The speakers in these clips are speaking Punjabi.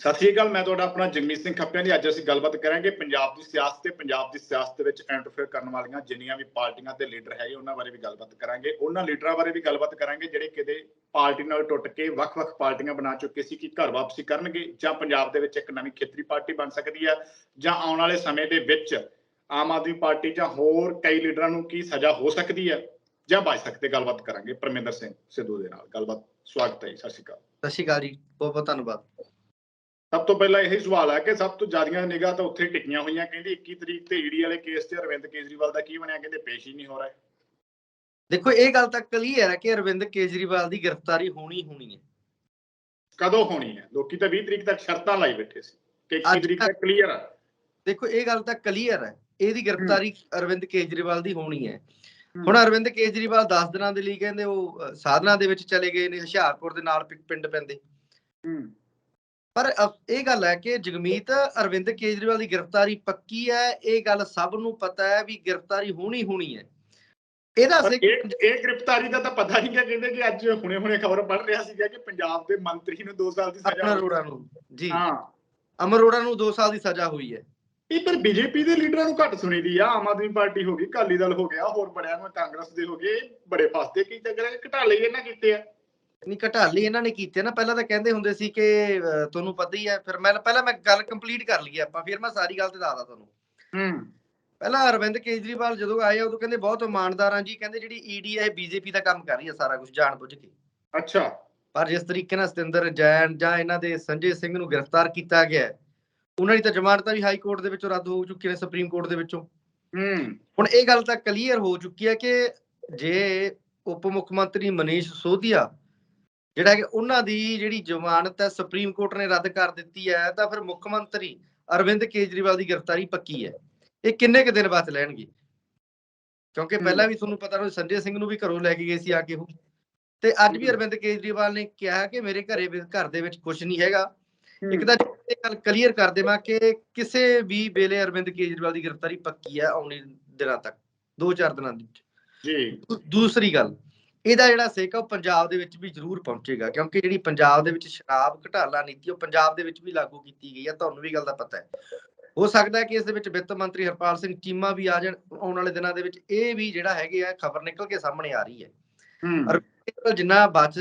ਸਤਿ ਸ਼੍ਰੀ ਅਕਾਲ ਮੈਂ ਤੁਹਾਡਾ ਆਪਣਾ ਜਗਮੀਤ ਸਿੰਘ ਖੱਪਿਆਂ ਦੀ ਅੱਜ ਅਸੀਂ ਗੱਲਬਾਤ ਕਰਾਂਗੇ ਪੰਜਾਬ ਦੀ ਸਿਆਸਤ ਤੇ ਪੰਜਾਬ ਦੀ ਸਿਆਸਤ ਦੇ ਵਿੱਚ ਇੰਟਰਫੇਅਰ ਕਰਨ ਵਾਲੀਆਂ ਜਿੰਨੀਆਂ ਵੀ ਪਾਰਟੀਆਂ ਤੇ ਲੀਡਰ ਹੈਗੇ ਉਹਨਾਂ ਬਾਰੇ ਵੀ ਗੱਲਬਾਤ ਕਰਾਂਗੇ। ਉਹਨਾਂ ਲੀਡਰਾਂ ਬਾਰੇ ਵੀ ਗੱਲਬਾਤ ਕਰਾਂਗੇ ਜਿਹੜੇ ਕਿਤੇ ਪਾਰਟੀ ਨਾਲ ਟੁੱਟ ਕੇ ਵੱਖ-ਵੱਖ ਪਾਰਟੀਆਂ ਬਣਾ ਚੁੱਕੇ ਸੀ ਕਿ ਘਰ ਵਾਪਸੀ ਕਰਨਗੇ ਜਾਂ ਪੰਜਾਬ ਦੇ ਵਿੱਚ ਇੱਕ ਨਵੀਂ ਖੇਤਰੀ ਪਾਰਟੀ ਬਣ ਸਕਦੀ ਹੈ ਜਾਂ ਆਉਣ ਵਾਲੇ ਸਮੇਂ ਦੇ ਵਿੱਚ ਆਮ ਆਦਮੀ ਪਾਰਟੀ ਜਾਂ ਹੋਰ ਕਈ ਲੀਡਰਾਂ ਨੂੰ ਕੀ ਸਜ਼ਾ ਹੋ ਸਕਦੀ ਹੈ ਜਾਂ ਬਚ ਸਕਦੇ ਗੱਲਬਾਤ ਕਰਾਂਗੇ। ਪਰਮਿੰਦਰ ਸਿੰਘ ਸਿੱਧੂ ਦੇ ਨਾਲ। ਗੱਲਬਾਤ ਸਵਾਗਤ ਹੈ ਜੀ, ਸਤਿ ਸ਼੍ਰੀ ਅਕਾਲ। ਸਤਿ ਸ਼੍ਰੀ ਅਕਾਲ ਜੀ ਬਹੁਤ ਬਹੁਤ ਧੰਨਵਾਦ। ਸਭ ਤੋਂ ਪਹਿਲਾਂ ਇਹ ਸਵਾਲ ਹੈ ਕਿ ਸਭ ਤੋਂ ਜ਼ਿਆਦੀਆਂ ਨਿਗਾਹ ਤਾਂ ਉੱਥੇ ਟਿਕੀਆਂ ਹੋਈਆਂ ਕਹਿੰਦੀ 21 ਤਰੀਕ ਤੇ ਈਡੀ ਵਾਲੇ ਕੇਸ ਤੇ ਅਰਵਿੰਦ ਕੇਜਰੀਵਾਲ ਦਾ ਕੀ ਬਣਿਆ? ਕਹਿੰਦੇ ਪੇਸ਼ ਹੀ ਨਹੀਂ ਹੋ ਰਿਹਾ। ਦੇਖੋ ਇਹ ਗੱਲ ਤਾਂ ਕਲੀਅਰ ਹੈ ਕਿ ਅਰਵਿੰਦ ਕੇਜਰੀਵਾਲ ਦੀ ਗ੍ਰਿਫਤਾਰੀ ਹੋਣੀ ਹੋਣੀ ਹੈ। ਕਦੋਂ ਹੋਣੀ ਹੈ? ਲੋਕੀ ਤਾਂ 20 ਤਰੀਕ ਤੱਕ ਸ਼ਰਤਾਂ ਲਾਈ ਬੈਠੇ ਸੀ ਕਿ 21 ਅੱਜ ਤਰੀਕ ਤੱਕ ਕਲੀਅਰ ਹੈ ਦੇਖੋ ਇਹ ਗੱਲ ਤਾਂ ਕਲੀਅਰ ਹੈ। ਇਹਦੀ ਗ੍ਰਿਫਤਾਰੀ ਅਰਵਿੰਦ ਕੇਜਰੀਵਾਲ ਦੀ ਹੋਣੀ ਹੈ। ਹੁਣ ਅਰਵਿੰਦ ਕੇਜਰੀਵਾਲ 10 ਦਿਨਾਂ ਦੇ ਲਈ ਕਹਿੰਦੇ ਉਹ ਸਾਧਨਾ ਦੇ ਵਿੱਚ ਚਲੇ ਗਏ ਨੇ ਹੁਸ਼ਿਆਰਪੁਰ ਦੇ ਨਾਲ ਪਿੰਡ ਪੈਂਦੇ। ਹੂੰ। ਪਰ ਇਹ ਗੱਲ ਹੈ ਕਿ ਜਗਮੀਤ ਅਰਵਿੰਦ ਕੇਜਰੀਵਾਲ ਦੀ ਗ੍ਰਿਫਤਾਰੀ ਪੱਕੀ ਹੈ ਇਹ ਗੱਲ ਸਭ ਨੂੰ ਪਤਾ ਹੈ ਵੀ ਗ੍ਰਿਫਤਾਰੀ ਹੋਣੀ ਹੋਣੀ ਹੈ। ਇਹਦਾ ਇਹ ਗ੍ਰਿਫਤਾਰੀ ਦਾ ਤਾਂ ਪਤਾ ਨਹੀਂ ਕਿ ਕਹਿੰਦੇ ਕਿ ਅੱਜ ਹੁਣੇ-ਹੁਣੇ ਖਬਰ ਪੜ ਰਿਹਾ ਸੀਗਾ ਕਿ ਪੰਜਾਬ ਦੇ ਮੰਤਰੀ ਨੂੰ 2 ਸਾਲ ਦੀ ਸਜ਼ਾ। ਅਰੋੜਾ ਨੂੰ ਜੀ। ਹਾਂ। ਅਮਰ ਅਰੋੜਾ ਨੂੰ 2 ਸਾਲ ਦੀ ਸਜ਼ਾ ਹੋਈ ਹੈ। ਇਹ ਪਰ ਬੀਜੇਪੀ ਦੇ ਲੀਡਰਾਂ ਨੂੰ ਘੱਟ ਸੁਣੀਦੀ ਆ ਆਮ ਆਦਮੀ ਪਾਰਟੀ ਹੋ ਗਈ ਅਕਾਲੀ ਦਲ ਹੋ ਗਿਆ ਹੋਰ ਬੜਿਆਂ ਨੂੰ ਕਾਂਗਰਸ ਦੇ ਹੋ ਗਏ ਬੜੇ ਫਸਦੇ ਕੀ ਚੱਕਰ ਘਟਾਲੇ ਇਹਨਾਂ ਕੀਤੇ ਆ। ਨਹੀਂ ਘਟਾਲੀ ਇਹਨਾਂ ਨੇ ਕੀਤੇ ਨਾ ਪਹਿਲਾਂ ਤਾਂ ਕਹਿੰਦੇ ਹੁੰਦੇ ਸੀ ਕਿ ਤੁਹਾਨੂੰ ਪਤਾ ਹੀ ਹੈ ਫਿਰ ਮੈਂ ਪਹਿਲਾਂ ਮੈਂ ਗੱਲ ਕੰਪਲੀਟ ਕਰ ਲਈ ਆਪਾਂ ਫਿਰ ਮੈਂ ਸਾਰੀ ਗੱਲ ਤੇ ਦੱਸਦਾ ਤੁਹਾਨੂੰ। ਹੂੰ। ਪਹਿਲਾਂ ਅਰਵਿੰਦ ਕੇਜਰੀਵਾਲ ਜਦੋਂ ਆਏ ਉਦੋਂ ਕਹਿੰਦੇ ਬਹੁਤ ਇਮਾਨਦਾਰ ਹਾਂ ਜੀ ਕਹਿੰਦੇ ਜਿਹੜੀ ਈਡੀ ਹੈ ਬੀਜੇਪੀ ਦਾ ਕੰਮ ਕਰ ਰਹੀ ਹੈ ਸਾਰਾ ਕੁਝ ਜਾਣ ਬੁੱਝ ਕੇ। ਅੱਛਾ। ਪਰ ਜਿਸ ਤਰੀਕੇ ਨਾਲ ਸਤਿੰਦਰ ਜੈਨ ਜਾਂ ਇਹਨਾਂ ਦੇ ਸੰਜੇ ਸਿੰਘ ਨੂੰ ਗ੍ਰਿਫਤਾਰ ਕੀਤਾ ਗਿਆ ਉਹਨਾਂ ਦੀ ਤਾਂ ਜ਼ਮਾਨਤਾਂ ਵੀ ਹਾਈ ਕੋਰਟ ਦੇ ਵਿੱਚੋਂ ਰੱਦ ਹੋ ਚੁੱਕੀਆਂ ਨੇ ਸੁਪਰੀਮ ਕੋਰਟ ਦੇ ਵਿੱਚੋਂ। ਹੂੰ। ਹੁਣ ਇਹ ਗੱਲ ਤਾਂ ਕਲੀਅਰ ਹੋ ਚੁੱਕੀ ਹੈ ਕਿ ਜੇ ਉਪ ਮੁੱਖ ਮੰਤਰੀ ਮਨੀਸ਼ ਸੋਧੀਆ ਜਿਹੜਾ ਕਿ ਉਹਨਾਂ ਦੀ ਜਿਹੜੀ ਜ਼ਮਾਨਤ ਹੈ ਸੁਪਰੀਮ ਕੋਰਟ ਨੇ ਰੱਦ ਕਰ ਦਿੱਤੀ ਹੈ ਤਾਂ ਫਿਰ ਮੁੱਖ ਮੰਤਰੀ ਅਰਵਿੰਦ ਕੇਜਰੀਵਾਲ ਦੀ ਗ੍ਰਿਫਤਾਰੀ ਪੱਕੀ ਹੈ ਇਹ ਕਿੰਨੇ ਕੁ ਦਿਨ ਬਾਅਦ ਲੈਣਗੇ ਕਿਉਂਕਿ। ਪਹਿਲਾਂ ਵੀ ਤੁਹਾਨੂੰ ਪਤਾ ਉਹ ਸੰਜੇ ਸਿੰਘ ਨੂੰ ਵੀ ਘਰੋਂ ਲੈ ਕੇ ਗਏ ਸੀ ਆ ਕੇ ਉਹ ਤੇ ਅੱਜ ਵੀ। ਅਰਵਿੰਦ ਕੇਜਰੀਵਾਲ ਨੇ ਕਿਹਾ ਕਿ ਮੇਰੇ ਘਰੇ ਘਰ ਦੇ ਵਿੱਚ ਕੁਝ ਨਹੀਂ ਹੈਗਾ। ਇੱਕ ਤਾਂ ਇਹ ਗੱਲ ਕਲੀਅਰ ਕਰ ਦੇਵਾਂ ਕਿ ਕਿਸੇ ਵੀ ਵੇਲੇ ਅਰਵਿੰਦ ਕੇਜਰੀਵਾਲ ਦੀ ਗ੍ਰਿਫਤਾਰੀ ਪੱਕੀ ਹੈ ਆਉਣੀ ਦਿਨਾਂ ਤੱਕ 2-4 ਦਿਨਾਂ ਦੇ ਵਿੱਚ ਜੀ ਦੂਸਰੀ ਗੱਲ ਇਹਦਾ ਜਿਹੜਾ ਸੇਕ ਉਹ ਪੰਜਾਬ ਦੇ ਵਿੱਚ ਵੀ ਜ਼ਰੂਰ ਪਹੁੰਚੇਗਾ ਕਿਉਂਕਿ ਜਿਹੜੀ ਪੰਜਾਬ ਦੇ ਵਿੱਚ ਸ਼ਰਾਬ ਘਟਾਲਾ ਨੀਤੀ ਉਹ ਪੰਜਾਬ ਦੇ ਵਿੱਚ ਵੀ ਲਾਗੂ ਕੀਤੀ ਗਈ ਹੈ ਤੁਹਾਨੂੰ ਵੀ ਗੱਲ ਦਾ ਪਤਾ ਹੈ। ਹੋ ਸਕਦਾ ਹੈ ਕਿ ਇਸ ਦੇ ਵਿੱਚ ਵਿੱਤ ਮੰਤਰੀ ਹਰਪਾਲ ਸਿੰਘ ਚੀਮਾ ਵੀ ਆ ਜਾਣ ਆਉਣ ਵਾਲੇ ਦਿਨਾਂ ਦੇ ਵਿੱਚ ਇਹ ਵੀ ਜਿਹੜਾ ਹੈਗੇ ਆ ਖਬਰ ਨਿਕਲ ਕੇ ਸਾਹਮਣੇ ਆ ਰਹੀ ਹੈ। ਜਿੰਨਾ ਬਚ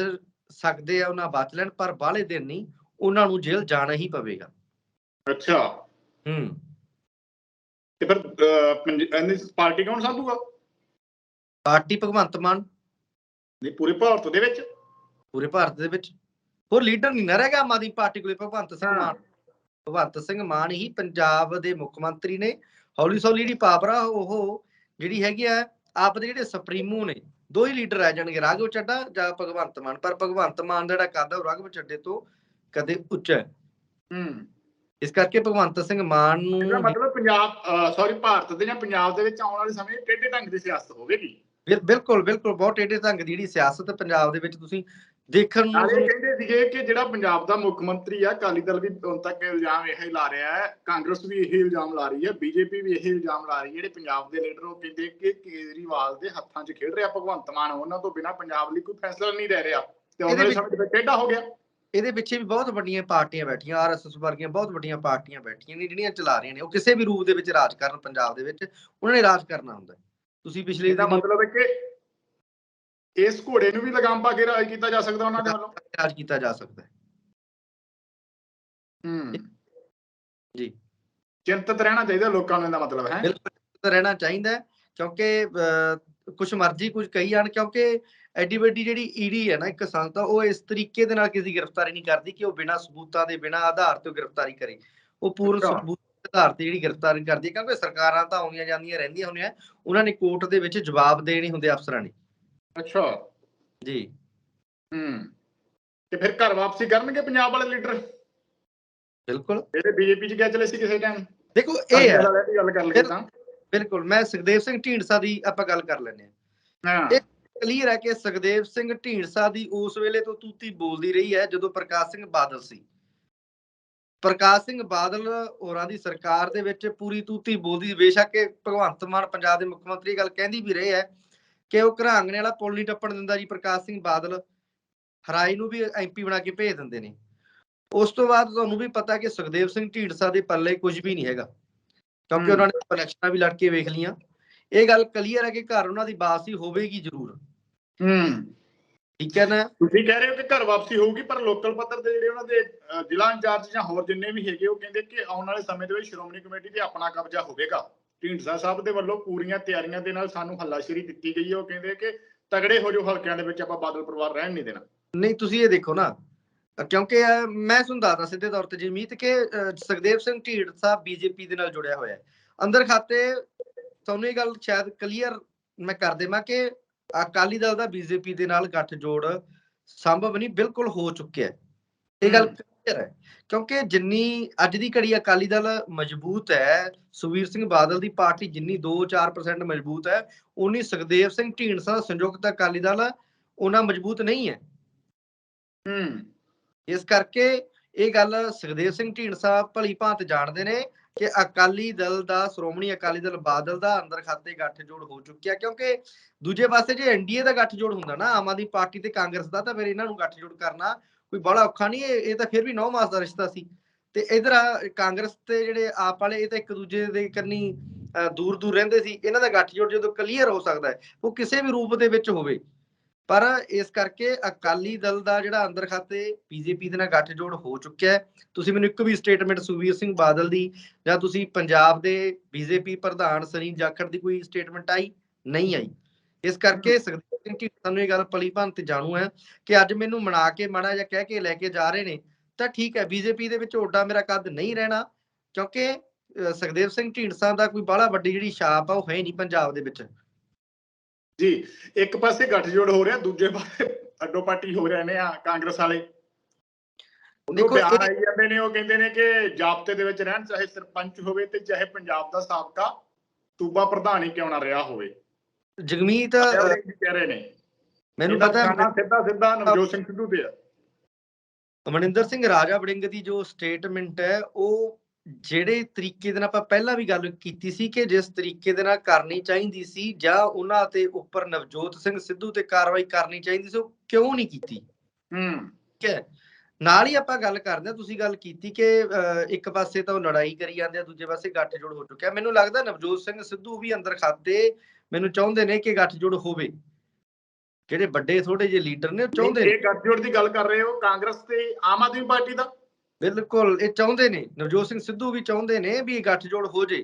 ਸਕਦੇ ਆ ਉਹਨਾਂ ਬਚ ਲੈਣ ਪਰ ਬਾਹਲੇ ਦਿਨ ਨਹੀਂ ਉਹਨਾਂ ਨੂੰ ਜੇਲ੍ਹ ਜਾਣਾ ਹੀ ਪਵੇਗਾ। ਅੱਛਾ। ਹੂੰ। ਤੇ ਫਿਰ ਪਾਰਟੀ ਕੌਣ ਸੰਭੂਗਾ? ਪਾਰਟੀ ਭਗਵੰਤ ਮਾਨ। ਨਹੀਂ ਪੂਰੇ ਭਾਰਤ ਦੇ ਵਿੱਚ। ਪੂਰੇ ਭਾਰਤ ਦੇ ਵਿੱਚ। ਹੋਰ ਲੀਡਰ ਨਹੀਂ ਨਾ ਰਹਿ ਗਿਆ ਆਮ ਆਦਮੀ ਪਾਰਟੀ ਕੋਲੇ। ਭਗਵੰਤ ਸਿੰਘ ਹਾਂ। ਮਾਨ। ਭਗਵੰਤ ਸਿੰਘ ਮਾਨ ਹੀ ਪੰਜਾਬ ਦੇ ਮੁੱਖ ਮੰਤਰੀ ਨੇ। ਹੌਲੀ ਹੌਲੀ ਜਿਹੜੀ ਪਾਵਰ ਆ ਉਹ ਜਿਹੜੀ ਹੈਗੀ ਆ ਆਪ ਦੇ ਜਿਹੜੇ ਸੁਪਰੀਮੋ ਨੇ ਦੋ ਹੀ ਲੀਡਰ ਰਹਿ ਜਾਣਗੇ। ਰਾਘਵ ਚੱਡਾ ਜਾਂ ਭਗਵੰਤ ਮਾਨ। ਪਰ ਭਗਵੰਤ ਮਾਨ ਦਾ ਜਿਹੜਾ ਕੱਦ ਆ ਉਹ ਰਾਘਵ ਚੱਡੇ ਤੋਂ ਕਦੇ ਉੱਚਾ ਹੈ। ਹੂੰ। ਇਸ ਕਰਕੇ ਭਗਵੰਤ ਸਿੰਘ ਮਾਨ ਇਹਦਾ ਨੂੰ ਮਤਲਬ ਪੰਜਾਬ ਸੌਰੀ ਭਾਰਤ ਦੇ ਜਾਂ ਪੰਜਾਬ ਦੇ ਵਿੱਚ ਆਉਣ ਵਾਲੇ ਸਮੇਂ ਟੇਢੇ ਢੰਗ ਦੀ ਸਿਆਸਤ ਹੋਵੇਗੀ। ਬਿਲਕੁਲ ਬਿਲਕੁਲ ਬਹੁਤ ਟੇਢੇ ਢੰਗ ਦੀ ਜਿਹੜੀ ਸਿਆਸਤ ਪੰਜਾਬ ਦੇ ਵਿੱਚ ਤੁਸੀਂ ਦੇਖਣ ਨੂੰ ਤੁਹਾਨੂੰ- ਕਹਿੰਦੇ ਸੀਗੇ ਕਿ ਜਿਹੜਾ ਪੰਜਾਬ ਦਾ ਮੁੱਖ ਮੰਤਰੀ ਆ ਅਕਾਲੀ ਦਲ ਵੀ ਹੁਣ ਤੱਕ ਇਲਜ਼ਾਮ ਇਹ ਹੀ ਲਾ ਰਿਹਾ ਹੈ ਕਾਂਗਰਸ ਵੀ ਇਹ ਇਲਜ਼ਾਮ ਲਾ ਰਹੀ ਹੈ ਬੀਜੇਪੀ ਵੀ ਇਹ ਇਲਜ਼ਾਮ ਲਾ ਰਹੀ ਹੈ ਜਿਹੜੇ ਪੰਜਾਬ ਦੇ ਲੀਡਰ ਉਹ ਕਹਿੰਦੇ ਕਿ ਕੇਜਰੀਵਾਲ ਦੇ ਹੱਥਾਂ 'ਚ ਖੇਡ ਰਿਹਾ ਭਗਵੰਤ ਮਾਨ ਉਹਨਾਂ ਤੋਂ ਬਿਨਾ ਪੰਜਾਬ ਲਈ ਕੋਈ ਫੈਸਲਾ ਨਹੀਂ ਲੈ ਰਿਹਾ ਤੇ ਵਿੱਚ- ਸਮੇਂ ਵਿੱਚ ਟੇਢਾ ਹੋ ਗਿਆ ਇਹਦੇ ਪਿੱਛੇ ਵੀ ਬਹੁਤ ਵੱਡੀਆਂ ਪਾਰਟੀਆਂ ਬੈਠੀਆਂ ਆਰਐਸਐਸ ਵਰਗੀਆਂ ਬਹੁਤ ਵੱਡੀਆਂ ਪਾਰਟੀਆਂ ਬੈਠੀਆਂ ਨੇ ਜਿਹੜੀਆਂ ਚਲਾ ਰਹੀਆਂ ਨੇ ਉਹ ਕਿਸੇ ਵੀ ਰੂਪ ਦੇ ਵਿੱਚ ਰਾਜ ਕਰਨ ਪੰਜਾਬ ਦੇ ਵਿੱਚ ਉਹਨਾਂ ਨੇ ਰਾਜ ਕਰਨਾ ਹੁੰਦਾ ਹੈ। ਤੁਸੀਂ ਪਿਛਲੇ ਇਹਦਾ ਮਤਲਬ ਹੈ ਕਿ ਇਸ ਘੋੜੇ ਨੂੰ ਵੀ ਲਗਾਮ ਪਾ ਕੇ ਰਾਜ ਕੀਤਾ ਜਾ ਸਕਦਾ ਉਹਨਾਂ ਦੇ ਵੱਲੋਂ? ਰਾਜ ਕੀਤਾ ਜਾ ਸਕਦਾ ਹੈ। ਹੂੰ। ਜੀ। ਚਿੰਤਤ ਰਹਿਣਾ ਚਾਹੀਦਾ ਲੋਕਾਂ ਨੂੰ ਇਹਦਾ ਮਤਲਬ ਹੈ। ਬਿਲਕੁਲ ਰਹਿਣਾ ਚਾਹੀਦਾ ਕਿਉਂਕਿ ਕੁਝ ਮਰਜ਼ੀ ਕੁਝ ਕਹੀ ਜਾਣ ਕਿਉਂਕਿ ਐਡੀ ਵੱਡੀ ਜਿਹੜੀ ਈਡੀ ਹੈ ਨਾ ਇੱਕ ਸੰਸਥਾ ਉਹ ਇਸ ਤਰੀਕੇ ਦੇ ਨਾਲ ਕਿਸੇ ਦੀ ਗ੍ਰਿਫਤਾਰੀ ਨਹੀਂ ਕਰਦੀ ਕਿ ਉਹ ਬਿਨਾਂ ਸਬੂਤਾਂ ਦੇ ਬਿਨਾਂ ਆਧਾਰ ਤੇ ਗ੍ਰਿਫਤਾਰੀ ਕਰੇ। ਉਹ ਪੂਰਨ। ਸਬੂਤ ਦੇ ਆਧਾਰ ਤੇ ਜਿਹੜੀ ਗ੍ਰਿਫਤਾਰੀ ਕਰਦੀ ਹੈ ਕਿਉਂਕਿ ਸਰਕਾਰਾਂ ਤਾਂ ਆਉਂਦੀਆਂ ਜਾਂਦੀਆਂ ਰਹਿੰਦੀਆਂ ਹੁੰਦੀਆਂ ਉਹਨਾਂ ਨੇ ਕੋਰਟ ਦੇ ਵਿੱਚ ਜਵਾਬ ਦੇਣੇ ਹੁੰਦੇ ਅਫਸਰਾਂ ਨੇ। ਅੱਛਾ। ਜੀ। ਹੂੰ। ਤੇ ਫਿਰ ਘਰ ਵਾਪਸੀ ਕਰਨਗੇ ਪੰਜਾਬ ਵਾਲੇ ਲੀਡਰ? ਬਿਲਕੁਲ। ਜਿਹੜੇ ਬੀਜੇਪੀ ਚ ਗਿਆ ਚਲੇ ਸੀ ਕਿਸੇ ਟਾਈਮ? ਦੇਖੋ ਇਹ ਹੈ। ਗੱਲ ਕਰ ਲਈਏ ਤਾਂ। ਬਿਲਕੁਲ ਮੈਂ ਸੁਖਦੇਵ ਸਿੰਘ ਢੀਂਡਸਾ ਦੀ ਆਪਾਂ ਗੱਲ ਕਰ ਲੈਂਦੇ ਹਾਂ। ਇਹ- ਕਲੀਅਰ ਹੈ ਕਿ ਸੁਖਦੇਵ ਸਿੰਘ ਢੀਂਡਸਾ ਦੀ ਉਸ ਵੇਲੇ ਤੋਂ ਤੂਤੀ ਬੋਲਦੀ ਰਹੀ ਹੈ ਜਦੋਂ ਪ੍ਰਕਾਸ਼ ਸਿੰਘ ਬਾਦਲ ਸੀ। ਪ੍ਰਕਾਸ਼ ਸਿੰਘ ਬਾਦਲ ਹੋਰਾਂ ਦੀ ਸਰਕਾਰ ਦੇ ਵਿੱਚ ਪੂਰੀ ਤੂਤੀ ਬੋਲਦੀ ਬੇਸ਼ੱਕ ਭਗਵੰਤ ਮਾਨ ਪੰਜਾਬ ਦੇ ਮੁੱਖ ਮੰਤਰੀ ਗੱਲ ਕਹਿੰਦੀ ਵੀ ਰਹੇ ਹੈ ਕਿ ਉਹ ਘਰਾਂਗਣੇ ਵਾਲਾ ਪੁਲ ਨਹੀਂ ਟੱਪਣ ਦਿੰਦਾ ਜੀ ਪ੍ਰਕਾਸ਼ ਸਿੰਘ ਬਾਦਲ। ਹਰਾਈ ਨੂੰ ਵੀ ਐਮਪੀ ਬਣਾ ਕੇ ਭੇਜ ਦਿੰਦੇ ਨੇ। ਉਸ ਤੋਂ ਬਾਅਦ ਤੁਹਾਨੂੰ ਵੀ ਪਤਾ ਕਿ ਸੁਖਦੇਵ ਸਿੰਘ ਢੀਂਡਸਾ ਦੇ ਪੱਲੇ ਕੁਝ ਵੀ ਨਹੀਂ ਹੈਗਾ। ਕਿਉਂਕਿ। ਉਹਨਾਂ ਨੇ ਇਲੈਕਸ਼ਨਾਂ ਵੀ ਲੜ ਕੇ ਵੇਖ ਲੀਆਂ ਇਹ ਗੱਲ ਕਲੀਅਰ ਹੈ ਕਿ ਘਰ ਉਹਨਾਂ ਦੀ ਵਾਪਸੀ ਹੋਵੇਗੀ ਜ਼ਰੂਰ। ਹੂੰ। ਠੀਕ ਹੈ ਨਾ? ਤੁਸੀਂ ਕਹਿ ਰਹੇ ਹੋ ਕਿ ਘਰ ਵਾਪਸੀ ਹੋਊਗੀ ਪਰ ਲੋਕਲ ਪੱਧਰ ਤੇ ਜਿਹੜੇ ਉਹਨਾਂ ਦੇ ਜ਼ਿਲ੍ਹਾ ਇੰਚਾਰਜ ਜਾਂ ਹੋਰ ਜਿੰਨੇ ਵੀ ਹੈਗੇ ਉਹ ਕਹਿੰਦੇ ਕਿ ਆਉਣ ਵਾਲੇ ਸਮੇਂ ਦੇ ਵਿੱਚ ਸ਼੍ਰੋਮਣੀ ਕਮੇਟੀ ਤੇ ਆਪਣਾ ਕਬਜ਼ਾ ਹੋਵੇਗਾ। ਢੀਂਡਸਾ ਸਾਹਿਬ ਦੇ ਵੱਲੋਂ ਪੂਰੀਆਂ ਤਿਆਰੀਆਂ ਦੇ ਨਾਲ ਸਾਨੂੰ ਹੱਲਾਸ਼ੇਰੀ ਦਿੱਤੀ ਗਈ ਹੈ। ਉਹ ਕਹਿੰਦੇ ਕਿ ਤਗੜੇ ਹੋ ਜੋ ਹਲਕਿਆਂ ਦੇ ਵਿੱਚ ਆਪਾਂ ਬਾਦਲ ਪਰਿਵਾਰ ਰਹਿਣ ਨਹੀਂ ਦੇਣਾ। ਨਹੀਂ ਤੁਸੀਂ ਇਹ ਦੇਖੋ ਨਾ ਕਿਉਂਕਿ ਮੈਂ ਤੁਹਾਨੂੰ ਦੱਸਦਾ ਸਿੱਧੇ ਤੌਰ ਤੇ ਜਮੀਤ ਕਿ ਸੁਖਦੇਵ ਸਿੰਘ ਢੀਂਡਸਾ ਬੀਜੇਪੀ ਦੇ ਨਾਲ ਜੁੜਿਆ ਹੋਇਆ ਹੈ। ਅੰਦਰ ਖਾਤੇ ਤੁਹਾਨੂੰ ਇਹ ਗੱਲ ਸ਼ਾਇਦ ਕਲੀਅਰ ਮੈਂ ਕਰ ਦੇਵਾਂ ਕਿ ਅਕਾਲੀ ਦਲ ਦਾ ਬੀਜੇਪੀ ਦੇ ਨਾਲ ਗੱਠਜੋੜ ਸੰਭਵ ਨਹੀਂ ਬਿਲਕੁਲ ਹੋ ਚੁੱਕਿਆ ਹੈ। ਇਹ ਗੱਲ। ਕਲੀਅਰ ਹੈ ਕਿਉਂਕਿ ਜਿੰਨੀ ਅੱਜ ਦੀ ਘੜੀ ਅਕਾਲੀ ਦਲ ਮਜ਼ਬੂਤ ਹੈ ਸੁਵੀਰ ਸਿੰਘ ਬਾਦਲ ਦੀ ਪਾਰਟੀ ਜਿੰਨੀ 2-4% ਮਜ਼ਬੂਤ ਹੈ ਉਨੀ ਸੁਖਦੇਵ ਸਿੰਘ ਢੀਂਡਸਾ ਦਾ ਸੰਯੁਕਤ ਅਕਾਲੀ ਦਲ ਉਹਨਾਂ ਮਜ਼ਬੂਤ ਨਹੀਂ ਹੈ। ਹੂੰ। ਇਸ ਕਰਕੇ ਇਹ ਗੱਲ ਸੁਖਦੇਵ ਸਿੰਘ ਢੀਂਡਸਾ ਭਲੀ ਭਾਂਤ ਜਾਣਦੇ ਨੇ ਕਿ ਅਕਾਲੀ ਦਲ ਦਾ, ਸ਼੍ਰੋਮਣੀ ਅਕਾਲੀ ਦਲ ਬਾਦਲ ਦਾ ਅੰਦਰ ਖਾਤੇ ਗੱਠਜੋੜ ਹੋ ਚੁੱਕਿਆ, ਕਿਉਂਕਿ ਦੂਜੇ ਪਾਸੇ ਜੇ ਐਨਡੀਏ ਦਾ ਗੱਠਜੋੜ ਹੁੰਦਾ ਨਾ, ਆਮ ਆਦਮੀ ਪਾਰਟੀ ਤੇ ਕਾਂਗਰਸ ਦਾ, ਤਾਂ ਫਿਰ ਇਹਨਾਂ ਨੂੰ ਗੱਠਜੋੜ ਕਰਨਾ ਕੋਈ ਬੜਾ ਔਖਾ ਨਹੀਂ, ਇਹ ਤਾਂ ਫਿਰ ਵੀ 9 ਮਾਸ ਦਾ ਰਿਸ਼ਤਾ ਸੀ। ਤੇ ਇਧਰ ਕਾਂਗਰਸ ਤੇ ਜਿਹੜੇ ਆਪ ਵਾਲੇ, ਇਹ ਤਾਂ ਇੱਕ ਦੂਜੇ ਦੇ ਕਰਨੀ ਦੂਰ ਦੂਰ ਰਹਿੰਦੇ ਸੀ, ਇਹਨਾਂ ਦਾ ਗੱਠਜੋੜ ਜਦੋਂ ਕਲੀਅਰ ਹੋ ਸਕਦਾ ਹੈ, ਉਹ ਕਿਸੇ ਵੀ ਰੂਪ ਦੇ ਵਿੱਚ ਹੋਵੇ। ਪਰ ਇਸ ਕਰਕੇ ਅਕਾਲੀ ਦਲ ਦਾ ਜਿਹੜਾ ਅੰਦਰ ਖਾਤੇ ਬੀਜੇਪੀ ਦੇ ਨਾਲ ਗੱਠਜੋੜ ਹੋ ਚੁੱਕਿਆ ਹੈ। ਤੁਸੀਂ ਮੈਨੂੰ ਇੱਕ ਵੀ ਸਟੇਟਮੈਂਟ ਸੁਖਬੀਰ ਸਿੰਘ ਬਾਦਲ ਦੀ ਜਾਂ ਤੁਸੀਂ ਪੰਜਾਬ ਦੇ ਬੀਜੇਪੀ ਪ੍ਰਧਾਨ ਸਨੀ ਜਾਖੜ ਦੀ ਕੋਈ ਸਟੇਟਮੈਂਟ ਆਈ? ਨਹੀਂ ਆਈ। ਇਸ ਕਰਕੇ ਸੁਖਦੇਵ ਸਿੰਘ ਢੀਂਡਸਾ ਨੂੰ ਇਹ ਗੱਲ ਭਲੀ ਭਾਂਤ ਜਾਣੂ ਹੈ ਕਿ ਅੱਜ ਮੈਨੂੰ ਮਨਾ ਕੇ ਮਾੜਾ ਜਾਂ ਕਹਿ ਕੇ ਲੈ ਕੇ ਜਾ ਰਹੇ ਨੇ ਤਾਂ ਠੀਕ ਹੈ ਬੀਜੇਪੀ ਦੇ ਵਿੱਚ ਓਡਾ ਮੇਰਾ ਕੱਦ ਨਹੀਂ ਰਹਿਣਾ ਕਿਉਂਕਿ ਸੁਖਦੇਵ ਸਿੰਘ ਢੀਂਡਸਾ ਦਾ ਕੋਈ ਬਾਹਲਾ ਵੱਡੀ ਜਿਹੜੀ ਛਾਪ ਆ ਉਹ ਹੈ ਨਹੀਂ ਪੰਜਾਬ ਦੇ ਵਿੱਚ। ਜੀ ਇੱਕ ਪਾਸੇ ਗੱਠਜੋੜ ਹੋ ਰਿਹਾ ਦੂਜੇ ਪਾਸੇ ਅੱਡੋ ਪਾਰਟੀ ਹੋ ਰਹੇ ਨੇ ਆ ਕਾਂਗਰਸ ਵਾਲੇ। ਦੇਖੋ, ਬਿਆਨ ਆਈ ਜਾਂਦੇ ਨੇ ਉਹ ਕਹਿੰਦੇ ਨੇ ਕਿ ਜਾਬਤੇ ਦੇ ਵਿੱਚ ਰਹਿਣ ਚਾਹੇ ਸਰਪੰਚ ਹੋਵੇ ਤੇ ਚਾਹੇ ਪੰਜਾਬ ਦਾ ਸਾਬਕਾ ਸੂਬਾ ਪ੍ਰਧਾਨ ਹੀ ਕਿਉਂ ਨਾ ਰਿਹਾ ਹੋਵੇ। ਜਗਮੀਤ ਕਹਿ ਰਹੇ ਨੇ। ਮੈਨੂੰ ਪਤਾ ਹੈ ਸਿੱਧਾ ਸਿੱਧਾ ਨਵਜੋਤ ਸਿੰਘ ਸਿੱਧੂ ਤੇ ਆ। ਮਨਿੰਦਰ ਸਿੰਘ ਰਾਜਾ ਵੜਿੰਗ ਦੀ ਜੋ ਸਟੇਟਮੈਂਟ ਹੈ ਉਹ ਜਿਹੜੇ ਤਰੀਕੇ ਦੇ ਨਾਲ ਆਪਾਂ ਪਹਿਲਾਂ ਵੀ ਗੱਲ ਕੀਤੀ ਸੀ ਕਿ ਜਿਸ ਤਰੀਕੇ ਦੇ ਨਾਲ ਕਰਨੀ ਚਾਹੀਦੀ ਸੀ ਜਾਂ ਉਹਨਾਂ ਤੇ ਉੱਪਰ ਨਵਜੋਤ ਸਿੰਘ ਸਿੱਧੂ ਤੇ ਕਾਰਵਾਈ ਕਰਨੀ ਚਾਹੀਦੀ ਸੀ ਉਹ ਕਿਉਂ ਨਹੀਂ ਕੀਤੀ? ਹੂੰ। ਠੀਕ ਹੈ। ਨਾਲ ਹੀ ਆਪਾਂ ਗੱਲ ਕਰਦੇ ਹਾਂ ਤੁਸੀਂ ਗੱਲ ਕੀਤੀ ਕਿ ਇੱਕ ਪਾਸੇ ਤਾਂ ਉਹ ਲੜਾਈ ਕਰੀ ਜਾਂਦੇ ਆ ਦੂਜੇ ਪਾਸੇ ਗੱਠਜੋੜ ਹੋ ਚੁੱਕਿਆ। ਮੈਨੂੰ ਲੱਗਦਾ ਨਵਜੋਤ ਸਿੰਘ ਸਿੱਧੂ ਵੀ ਅੰਦਰ ਖਾਤੇ ਮੈਨੂੰ ਚਾਹੁੰਦੇ ਨੇ ਕਿ ਗੱਠਜੋੜ ਹੋਵੇ। ਜਿਹੜੇ ਵੱਡੇ ਥੋੜੇ ਜਿਹੇ ਲੀਡਰ ਨੇ ਉਹ ਚਾਹੁੰਦੇ ਨੇ। ਇਹ ਗੱਠਜੋੜ ਦੀ ਗੱਲ ਕਰ ਰਹੇ ਹੋ ਕਾਂਗਰਸ ਤੇ ਆਮ ਆਦਮੀ ਪਾਰਟੀ ਦਾ? ਬਿਲਕੁਲ ਇਹ ਚਾਹੁੰਦੇ ਨੇ ਨਵਜੋਤ ਸਿੰਘ ਸਿੱਧੂ ਵੀ ਚਾਹੁੰਦੇ ਨੇ ਵੀ ਗੱਠਜੋੜ ਹੋ ਜੇ।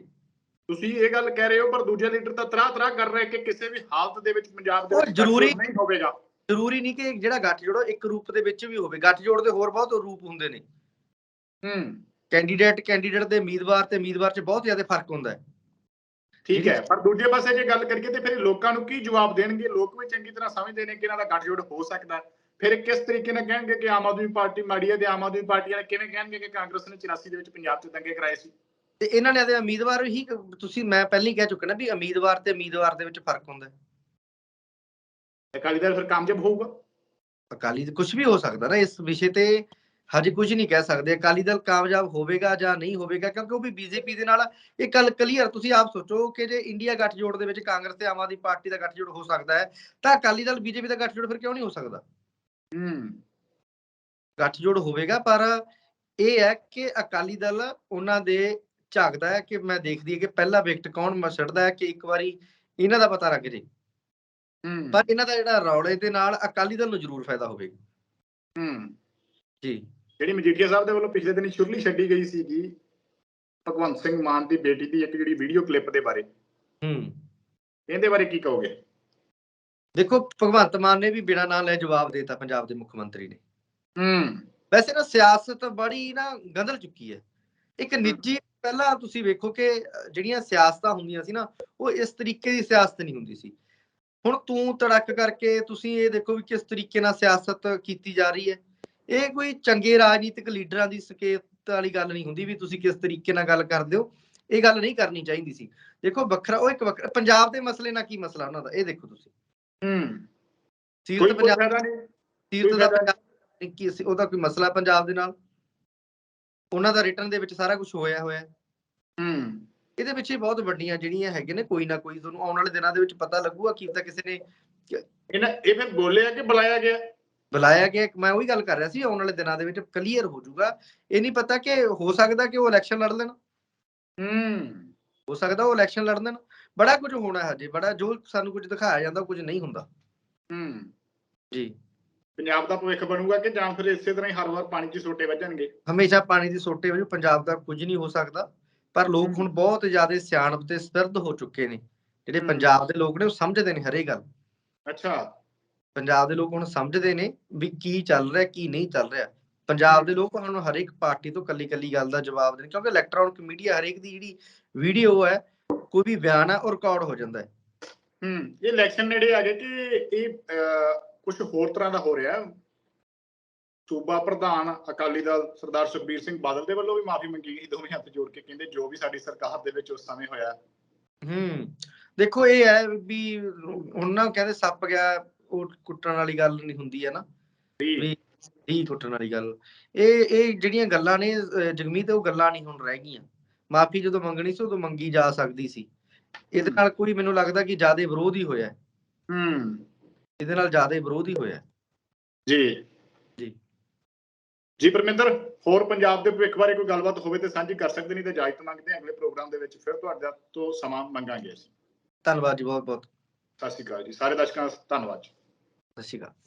ਤੁਸੀਂ ਇਹ ਗੱਲ ਕਹਿ ਰਹੇ ਹੋ ਪਰ ਦੂਜੇ ਲੀਡਰ ਤਾਂ ਤਰਾ ਤਰਾ ਕਰ ਰਹੇ ਕਿ ਕਿਸੇ ਵੀ ਹਾਲਤ ਦੇ ਵਿੱਚ ਪੰਜਾਬ ਦੇ ਵਿੱਚ ਜ਼ਰੂਰੀ- ਨਹੀਂ ਹੋਵੇਗਾ। ਜ਼ਰੂਰੀ ਨਹੀਂ ਕਿ ਜਿਹੜਾ ਗੱਠਜੋੜ ਇੱਕ ਰੂਪ ਦੇ ਵਿੱਚ ਵੀ ਹੋਵੇ। ਗੱਠਜੋੜ ਦੇ ਹੋਰ ਬਹੁਤ ਰੂਪ ਹੁੰਦੇ ਨੇ। ਹੂੰ। ਕੈਂਡੀਡੇਟ ਕੈਂਡੀਡੇਟ ਦੇ ਉਮੀਦਵਾਰ ਤੇ ਉਮੀਦਵਾਰ 'ਚ ਬਹੁਤ ਜ਼ਿਆਦਾ ਫ਼ਰਕ ਹੁੰਦਾ ਹੈ। ਠੀਕ ਹੈ ਪਰ ਦੂਜੇ ਪਾਸੇ ਜੇ ਗੱਲ ਕਰੀਏ ਤੇ ਫਿਰ ਲੋਕਾਂ ਨੂੰ ਕੀ ਜਵਾਬ ਦੇਣਗੇ? ਲੋਕ ਵੀ ਚੰਗੀ ਤਰ੍ਹਾਂ ਸਮਝਦੇ ਨੇ ਕਿ ਇਹਨਾਂ ਦਾ ਗੱਠਜੋੜ ਹੋ ਸਕਦਾ ਹੈ। ਫਿਰ ਕਿਸ ਤਰੀਕੇ ਨਾਲ ਕਹਿਣਗੇ ਕਿ ਆਮ ਆਦਮੀ ਪਾਰਟੀ ਮਾੜੀ ਹੈ ਤੇ ਆਮ ਆਦਮੀ ਪਾਰਟੀ ਵਾਲੇ ਕਿਵੇਂ ਕਹਿਣਗੇ ਕਿ ਕਾਂਗਰਸ ਨੇ 84 ਦੇ ਵਿੱਚ ਪੰਜਾਬ 'ਚ ਦੰਗੇ ਕਰਾਏ ਸੀ? ਤੇ ਇਹਨਾਂ ਨੇ ਦੇ ਉਮੀਦਵਾਰ ਹੀ ਤੁਸੀਂ ਮੈਂ ਪਹਿਲਾਂ ਹੀ ਕਹਿ ਚੁੱਕਾ ਨਾ ਵੀ ਉਮੀਦਵਾਰ ਤੇ ਉਮੀਦਵਾਰ ਦੇ ਵਿੱਚ ਫ਼ਰਕ ਹੁੰਦਾ। ਹੈ ਅਕਾਲੀ ਦਲ ਫਿਰ ਕਾਮਯਾਬ ਹੋਊਗਾ? ਅਕਾਲੀ ਕੁਝ ਵੀ ਹੋ ਸਕਦਾ ਨਾ ਇਸ ਵਿਸ਼ੇ ਤੇ ਹਜੇ ਕੁਝ ਨਹੀਂ ਕਹਿ ਸਕਦੇ। ਅਕਾਲੀ ਦਲ ਕਾਮਯਾਬ ਹੋਵੇਗਾ ਜਾਂ ਨਹੀਂ ਹੋਵੇਗਾ ਕਿਉਂਕਿ ਉਹ ਵੀ ਬੀਜੇਪੀ ਦੇ ਨਾਲ ਇਹ ਗੱਲ ਕਲੀਅਰ ਤੁਸੀਂ ਆਪ ਸੋਚੋ ਕਿ ਜੇ ਇੰਡੀਆ ਗੱਠਜੋੜ ਦੇ ਵਿੱਚ ਕਾਂਗਰਸ ਤੇ ਆਮ ਆਦਮੀ ਪਾਰਟੀ ਦਾ ਗੱਠਜੋੜ ਹੋ ਸਕਦਾ ਹੈ ਤਾਂ ਅਕਾਲੀ ਦਲ ਬੀਜੇਪੀ ਦਾ ਗੱਠਜੋੜ ਫਿਰ ਕਿਉਂ ਨਹੀਂ ਹੋ ਸਕਦਾ? ਹੂੰ। ਗੱਠਜੋੜ ਹੋਵੇਗਾ ਪਰ ਇਹ ਹੈ ਕਿ ਅਕਾਲੀ ਦਲ ਉਹਨਾਂ ਦੇ ਝਾਕਦਾ ਹੈ ਕਿ ਮੈਂ ਦੇਖਦੀ ਹੈ ਕਿ ਪਹਿਲਾ ਵਿਕਟ ਕੌਣ ਮਸੜਦਾ ਹੈ ਕਿ ਇੱਕ ਵਾਰੀ ਇਹਨਾਂ ਦਾ ਪਤਾ ਲੱਗ ਜੇ। ਹੂੰ। ਪਰ ਇਹਨਾਂ ਦਾ ਜਿਹੜਾ ਰੌਲੇ ਦੇ ਨਾਲ ਅਕਾਲੀ ਦਲ ਨੂੰ ਜ਼ਰੂਰ ਫਾਇਦਾ ਹੋਵੇਗਾ ਹੂੰ। ਜੀ। ਜਿਹੜੀ ਮਜੀਠੀਆ ਸਾਹਿਬ ਦੇ ਵੱਲੋਂ ਪਿਛਲੇ ਦਿਨੀ ਛੁਰਲੀ ਛੱਡੀ ਗਈ ਸੀਗੀ ਭਗਵੰਤ ਸਿੰਘ ਮਾਨ ਦੀ ਬੇਟੀ ਦੀ ਇੱਕ ਜਿਹੜੀ ਵੀਡੀਓ ਕਲਿੱਪ ਦੇ ਬਾਰੇ। ਹੂੰ। ਇਹਦੇ ਬਾਰੇ ਕੀ ਕਹੋਗੇ? ਦੇਖੋ ਭਗਵੰਤ ਮਾਨ ਨੇ ਵੀ ਬਿਨਾਂ ਨਾਂ ਲੈ ਜਵਾਬ ਦੇਤਾ ਪੰਜਾਬ ਦੇ ਮੁੱਖ ਮੰਤਰੀ ਨੇ। ਹੂੰ। ਵੈਸੇ ਨਾ ਸਿਆਸਤ ਬੜੀ ਨਾ ਗੰਦਲ ਚੁੱਕੀ ਹੈ। ਇੱਕ ਨਿੱਜੀ ਪਹਿਲਾਂ ਤੁਸੀਂ ਵੇਖੋ ਕਿ ਜਿਹੜੀਆਂ ਸਿਆਸਤਾਂ ਹੁੰਦੀਆਂ ਸੀ ਨਾ ਉਹ ਇਸ ਤਰੀਕੇ ਦੀ ਸਿਆਸਤ ਨਹੀਂ ਹੁੰਦੀ ਸੀ। ਹੁਣ ਤੂੰ ਤੜਕ ਕਰਕੇ ਤੁਸੀਂ ਇਹ ਦੇਖੋ ਵੀ ਕਿਸ ਤਰੀਕੇ ਨਾਲ ਸਿਆਸਤ ਕੀਤੀ ਜਾ ਰਹੀ ਹੈ। ਇਹ ਕੋਈ ਚੰਗੇ ਰਾਜਨੀਤਿਕ ਲੀਡਰਾਂ ਦੀ ਸਕੇਤ ਵਾਲੀ ਗੱਲ ਨਹੀਂ ਹੁੰਦੀ ਵੀ ਤੁਸੀਂ ਕਿਸ ਤਰੀਕੇ ਨਾਲ ਗੱਲ ਕਰਦੇ ਹੋ। ਇਹ ਗੱਲ ਨਹੀਂ ਕਰਨੀ ਚਾਹੀਦੀ ਸੀ। ਦੇਖੋ ਵੱਖਰਾ ਉਹ ਇੱਕ ਵੱਖਰਾ ਪੰਜਾਬ ਦੇ ਮਸਲੇ ਨਾਲ ਕੀ ਮਸਲਾ ਉਹਨਾਂ ਦਾ? ਇਹ ਦੇਖੋ ਤੁਸੀਂ। ਹੂੰ। ਸੀਰਤ ਕੋਈ ਕੋਈ ਪੰਜਾਬ ਫਾਇਦਾ ਨਹੀਂ। ਤੀਰਥ ਕੋਈ ਦਾ ਫਾਇਦਾ ਪੰਜਾਬ ਕੀ ਸੀ ਉਹਦਾ ਕੋਈ ਮਸਲਾ ਪੰਜਾਬ ਦੇ ਨਾਲ? ਉਹਨਾਂ ਦਾ ਰਿਟਰਨ ਦੇ ਵਿੱਚ ਸਾਰਾ ਕੁਝ ਹੋਇਆ ਹੋਇਆ। ਹੈ। ਹੂੰ ਇਹਦੇ ਵਿੱਚ ਹੀ ਬਹੁਤ ਵੱਡੀਆਂ ਜਿਹੜੀਆਂ ਹੈਗੇ ਨੇ ਕੋਈ ਨਾ ਕੋਈ ਤੁਹਾਨੂੰ ਆਉਣ ਵਾਲੇ ਦਿਨਾਂ ਦੇ ਵਿੱਚ ਪਤਾ ਲੱਗੂਗਾ ਕੀ ਤਾਂ ਕਿਸੇ ਨੇ ਇਹਨਾਂ ਇਹ ਫਿਰ ਬੋਲਿਆ ਕਿ ਬੁਲਾਇਆ ਗਿਆ? ਬੁਲਾਇਆ ਗਿਆ ਮੈਂ ਉਹੀ ਗੱਲ ਕਰ ਰਿਹਾ ਸੀ ਆਉਣ ਵਾਲੇ ਦਿਨਾਂ ਦੇ ਵਿੱਚ ਕਲੀਅਰ ਹੋ ਜਾਊਗਾ। ਇਹ ਨਹੀਂ ਪਤਾ ਕਿ ਹੋ ਸਕਦਾ ਕਿ ਉਹ ਇਲੈਕਸ਼ਨ ਲੜ ਲੈਣ। ਹੂੰ। ਹੋ ਸਕਦਾ ਉਹ ਇਲੈਕਸ਼ਨ ਲੜ ਲੈਣ। ਬੜਾ ਕੁਝ ਹੋਣਾ ਹੈ ਹਜੇ ਬੜਾ ਜੋ ਸਾਨੂੰ ਕੁਝ ਦਿਖਾਇਆ ਜਾਂਦਾ ਕੁਝ ਨਹੀਂ ਹੁੰਦਾ। ਹੂੰ। ਜੀ। ਪੰਜਾਬ ਦਾ ਭਵਿੱਖ ਬਣੂਗਾ ਕਿ ਜਾਂ ਫਿਰ ਇਸੇ ਤਰ੍ਹਾਂ ਹੀ ਹਰ ਵਾਰ ਪਾਣੀ 'ਚ ਛੋਟੇ ਵੱਜਣਗੇ? ਹਮੇਸ਼ਾ ਪਾਣੀ ਦੀ ਸੋਟੇ ਵਜੋਂ ਪੰਜਾਬ ਦਾ ਕੁਝ ਨਹੀਂ ਹੋ ਸਕਦਾ ਪਰ ਲੋਕ ਹੁਣ ਬਹੁਤ ਜ਼ਿਆਦਾ ਸਿਆਣਪ ਤੇ ਸਤਰਦ ਹੋ ਚੁੱਕੇ ਨੇ। ਜਿਹੜੇ। ਪੰਜਾਬ ਦੇ ਲੋਕ ਨੇ ਉਹ ਸਮਝਦੇ ਨੇ ਹਰੇ ਗੱਲ। ਅੱਛਾ। ਪੰਜਾਬ ਦੇ ਲੋਕ ਹੁਣ ਸਮਝਦੇ ਨੇ ਵੀ ਕੀ ਚੱਲ ਰਿਹਾ ਕੀ ਨਹੀਂ ਚੱਲ ਰਿਹਾ। ਪੰਜਾਬ ਦੇ ਲੋਕ ਹੁਣ ਹਰੇਕ ਪਾਰਟੀ ਤੋਂ ਕੱਲੀ ਕੱਲੀ ਗੱਲ ਦਾ ਜਵਾਬ ਦੇਣ ਕਿਉਂਕਿ ਇਲੈਕਟ੍ਰੋਨਿਕ ਮੀਡੀਆ ਹਰੇਕ ਦੀ ਜਿਹੜੀ ਵੀਡੀਓ ਹੈ ਕੋਈ ਵੀ ਬਿਆਨ ਹੈ ਉਹ ਰਿਕਾਰਡ ਹੋ ਜਾਂਦਾ ਹੈ। ਹੂੰ ਇਹ ਇਲੈਕਸ਼ਨ ਨੇੜੇ ਆ ਗਏ ਕਿ ਇਹ ਕੁਝ ਹੋਰ ਤਰ੍ਹਾਂ ਦਾ ਹੋ ਰਿਹਾ ਸੂਬਾ ਪ੍ਰਧਾਨ ਅਕਾਲੀ ਦਲ ਸਰਦਾਰ ਸੁਖਬੀਰ ਸਿੰਘ ਬਾਦਲ ਦੇ ਵੱਲੋਂ ਵੀ ਮਾਫੀ ਮੰਗੀ ਗਈ ਦੋਵੇਂ ਹੱਥ ਜੋੜ ਕੇ ਕਹਿੰਦੇ ਜੋ ਵੀ ਸਾਡੀ ਸਰਕਾਰ ਦੇ ਵਿੱਚ ਉਸ ਸਮੇਂ ਹੋਇਆ। ਹੂੰ ਦੇਖੋ ਇਹ ਹੈ ਵੀ ਹੁਣ ਨਾ ਕਹਿੰਦੇ ਸੱਪ ਗਿਆ ਉਹ ਕੁੱਟਣ ਵਾਲੀ ਗੱਲ ਨਹੀਂ ਹੁੰਦੀ ਹੈ ਨਾ। ਵੀ ਹੀ ਕੁੱਟਣ ਵਾਲੀ ਗੱਲ। ਇਹ ਇਹ ਜਿਹੜੀਆਂ ਗੱਲਾਂ ਨੇ ਜਗਮੀਤ ਉਹ ਗੱਲਾਂ ਨਹੀਂ ਹੁਣ ਰਹਿ ਗਈਆਂ। ਮਾਫੀ ਜਦੋਂ ਮੰਗਣੀ ਸੀ ਉਦੋਂ ਮੰਗੀ ਜਾ ਸਕਦੀ ਸੀ। ਇਹਦੇ। ਨਾਲ ਕੋਈ ਮੈਨੂੰ ਲੱਗਦਾ ਕਿ ਜ਼ਿਆਦਾ ਵਿਰੋਧ ਹੀ ਹੋਇਆ। ਹੈ। ਇਹਦੇ ਨਾਲ ਜ਼ਿਆਦਾ ਵਿਰੋਧ ਹੀ ਹੋਇਆ। ਜੀ। ਜੀ। ਜੀ ਪਰਮਿੰਦਰ ਹੋਰ ਪੰਜਾਬ ਦੇ ਭਵਿੱਖ ਬਾਰੇ ਕੋਈ ਗੱਲਬਾਤ ਹੋਵੇ ਤੇ ਸਾਂਝੀ ਕਰ ਸਕਦੇ ਨਹੀਂ ਤੇ ਇਜਾਜ਼ਤ ਮੰਗਦੇ ਹਾਂ ਅਗਲੇ ਪ੍ਰੋਗਰਾਮ ਦੇ ਵਿੱਚ। ਫਿਰ ਤੁਹਾਡੇ ਤੋਂ ਸਮਾਂ ਮੰਗਾਂਗੇ ਅਸੀਂ। ਧੰਨਵਾਦ ਜੀ ਬਹੁਤ ਬਹੁਤ ਸਤਿ ਸ਼੍ਰੀ ਅਕਾਲ ਜੀ। ਸਾਰੇ ਦਰਸ਼ਕਾਂ ਦਾ ਧੰਨਵਾਦ ਜੀ। ਸਤਿ ਸ਼੍ਰੀ ਅਕਾਲ।